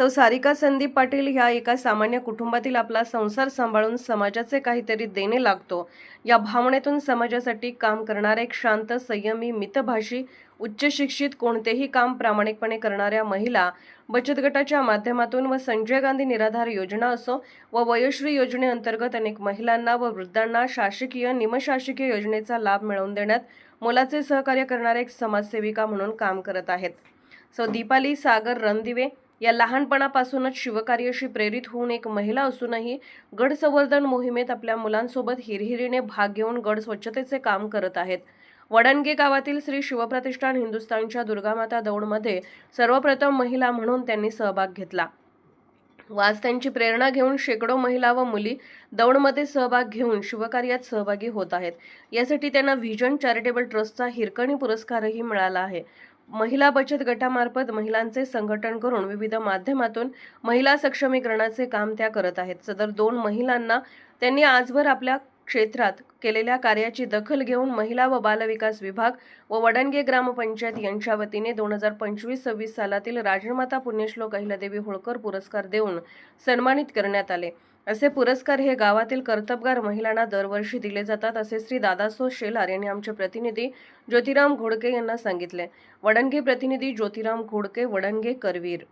सौ सारिका संदीप पाटील ह्या एका सामान्य कुटुंबातील आपला संसार सांभाळून समाजाचे काहीतरी देणे लागतो. या भावनेतून समाजासाठी काम करणाऱ्या एक शांत संयमी मितभाषी उच्च शिक्षित कोणतेही काम प्रामाणिकपणे करणाऱ्या महिला बचत गटाच्या माध्यमातून व संजय गांधी निराधार योजना असो व वयोश्री योजनेअंतर्गत अनेक महिलांना व वृद्धांना शासकीय निमशासकीय योजनेचा लाभ मिळवून देण्यात मोलाचे सहकार्य करणारे एक समाजसेविका म्हणून काम करत आहेत. सो दीपाली सागर रणदिवे या लहानपणापासूनच शिवकार्याशी प्रेरित होऊन एक महिला असूनही गड संवर्धन मोहिमेत आपल्या मुलांसोबत हिरहिरीने भाग घेऊन गड स्वच्छतेचे काम करत आहेत. वडणगे गावातील श्री शिवप्रतिष्ठान हिंदुस्थानच्या दुर्गामाता दौडमध्ये सर्वप्रथम महिला म्हणून त्यांनी सहभाग घेतला. व आज त्यांची प्रेरणा घेऊन शेकडो महिला व मुली दौडमध्ये सहभाग घेऊन शिवकार्यात सहभागी होत आहेत. यासाठी त्यांना व्हिजन चॅरिटेबल ट्रस्टचा हिरकणी पुरस्कारही मिळाला आहे. महिला बचत गटामार्फत महिलांचे संघटन करून विविध माध्यमातून महिला सक्षमीकरणाचे काम त्या करत आहेत. सदर दोन महिलांना त्यांनी आजवर आपल्या क्षेत्रात केलेल्या कार्याची दखल घेऊन महिला व बालविकास विभाग व वडणगे ग्रामपंचायत यांच्या वतीने दोन हजार पंचवीस सव्वीस सालातील राजमाता पुण्यश्लोक अहिलादेवी होळकर पुरस्कार देऊन सन्मानित करण्यात आले. असे पुरस्कार हे गावातील कर्तबगार महिलांना दरवर्षी दिले जातात असे श्री दादासो शेलार यांनी आमचे प्रतिनिधी ज्योतिराम घोडके यांना सांगितले. वडणगे प्रतिनिधी ज्योतिराम घोडके वडणगे करवीर.